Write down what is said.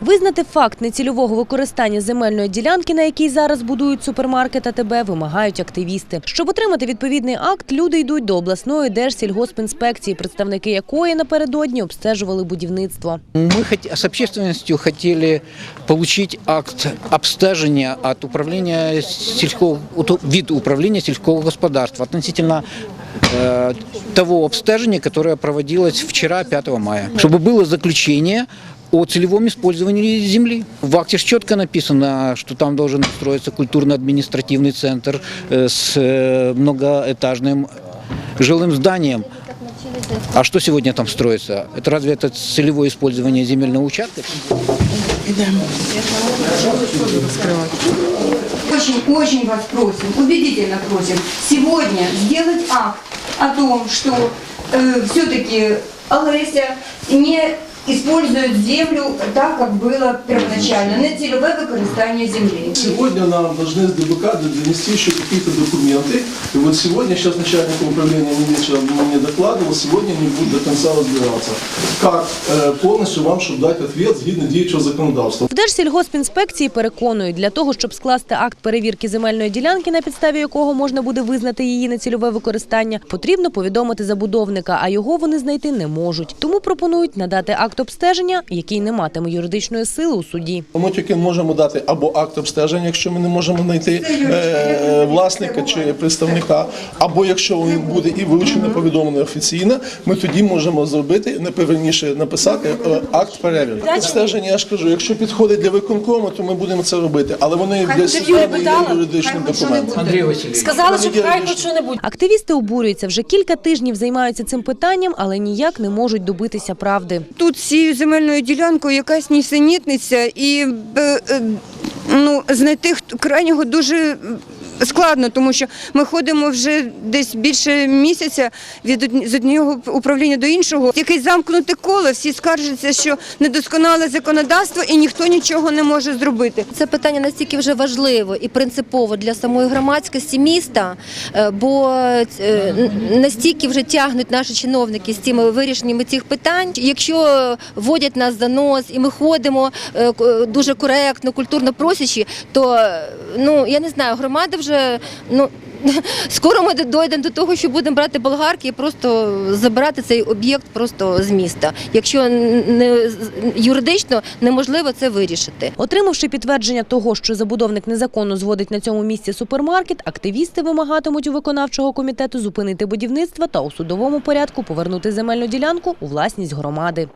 Визнати факт нецільового використання земельної ділянки, на якій зараз будують супермаркет АТБ, вимагають активісти. Щоб отримати відповідний акт, люди йдуть до обласної держсільгоспінспекції, представники якої напередодні обстежували будівництво. Мы хот- с общественностью хотели получить акт обстежения от управления сельского, от- вид управления сельского господарства относительно э, того обстежения, которое проводилось вчера, 5 мая. Чтобы было заключение о целевом использовании земли. В акте ж четко написано, что там должен строиться культурно-административный центр э, с э, многоэтажным жилым зданием. А что сегодня там строится? Это разве это целевое использование земельного участка? Очень-очень вас просим, убедительно просим, сегодня сделать акт о том, что все-таки Олеся не использует землю так, как было первоначально, на целевое використання земли. Сегодня нам должны с ДБК донести еще какие-то документы. И вот сегодня, сейчас начальник управления мне вечером мне докладывал, сегодня они будут до конца разбираться. Как э, полностью вам, чтобы дать ответ згідно діючого законодавства. В Держсільгоспінспекції переконують, для того, щоб скласти акт перевірки земельної ділянки, на підставі якого можна буде визнати її нецільове використання, потрібно повідомити забудовника, а його вони знайти не можуть. Тому пропонують надати акт обстеження, який не матиме юридичної сили у суді. Ми тільки можемо дати або акт обстеження, якщо ми не можемо знайти е, власника чи представника, або якщо він буде і вилучено повідомлено офіційно, ми тоді можемо зробити найпевніше написати е, акт перевірки. Обстеження, я ж кажу, якщо підходить для виконкому, то ми будемо це робити, але вони для системи є юридичним документом. Сказали, що хай хоч що-небудь. Активісти обурюються вже кілька тижнів займаються цим питанням, але ніяк не можуть добитися правди. Тут з цією земельною ділянкою якась нісенітниця і е, е, ну, знайти крайнього дуже складно, тому що ми ходимо вже десь більше місяця від з одного управління до іншого. Якесь замкнуте коло, всі скаржаться, що недосконале законодавство і ніхто нічого не може зробити. Це питання настільки вже важливо і принципово для самої громадськості міста, е, бо е, настільки вже тягнуть наші чиновники з цими вирішеннями цих питань. Якщо вводять нас за нос і ми ходимо е, дуже коректно, культурно просячи, то ну я не знаю, громада вже ну. Скоро ми дійдемо до того, що будемо брати болгарки і просто забирати цей об'єкт просто з міста, якщо не юридично неможливо це вирішити. Отримавши підтвердження того, що забудовник незаконно зводить на цьому місці супермаркет, активісти вимагатимуть у виконавчого комітету зупинити будівництво та у судовому порядку повернути земельну ділянку у власність громади.